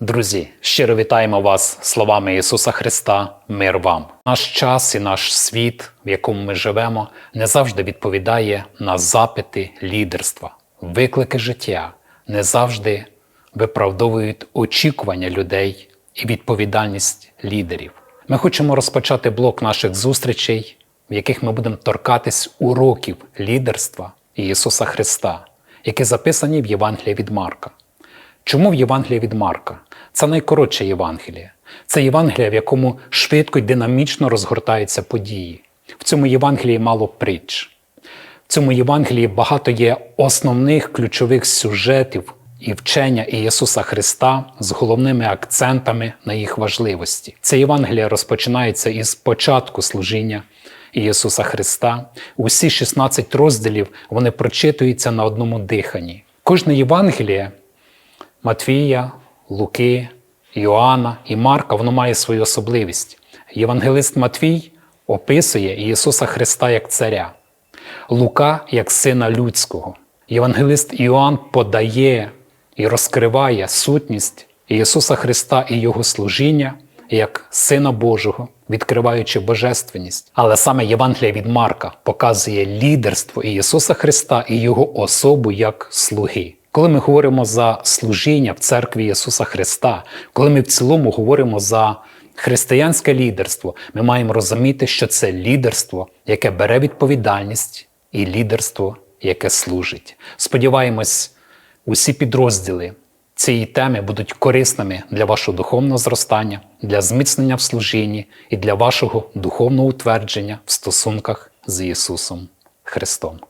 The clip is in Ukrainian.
Друзі, щиро вітаємо вас словами Ісуса Христа, мир вам. Наш час і наш світ, в якому ми живемо, не завжди відповідає на запити лідерства. Виклики життя не завжди виправдовують очікування людей і відповідальність лідерів. Ми хочемо розпочати блок наших зустрічей, в яких ми будемо торкатись уроків лідерства Ісуса Христа, які записані в Євангелії від Марка. Чому в Євангелії від Марка? Це найкоротше Євангеліє. Це Євангеліє, в якому швидко й динамічно розгортаються події. В цьому Євангелії мало притч. В цьому Євангелії багато є основних ключових сюжетів і вчення Ісуса Христа з головними акцентами на їх важливості. Це Євангеліє розпочинається із початку служіння Ісуса Христа. Усі 16 розділів вони прочитуються на одному диханні. Кожне Євангеліє Матвія, Луки, Йоанна і Марка воно має свою особливість. Євангелист Матвій описує Ісуса Христа як царя, Лука як сина людського. Євангелист Іоанн подає і розкриває сутність Ісуса Христа і Його служіння як Сина Божого, відкриваючи божественність. Але саме Євангелія від Марка показує лідерство Ісуса Христа і Його особу як слуги. Коли ми говоримо за служіння в церкві Ісуса Христа, коли ми в цілому говоримо за християнське лідерство, ми маємо розуміти, що це лідерство, яке бере відповідальність, і лідерство, яке служить. Сподіваємось, усі підрозділи цієї теми будуть корисними для вашого духовного зростання, для зміцнення в служінні і для вашого духовного утвердження в стосунках з Ісусом Христом.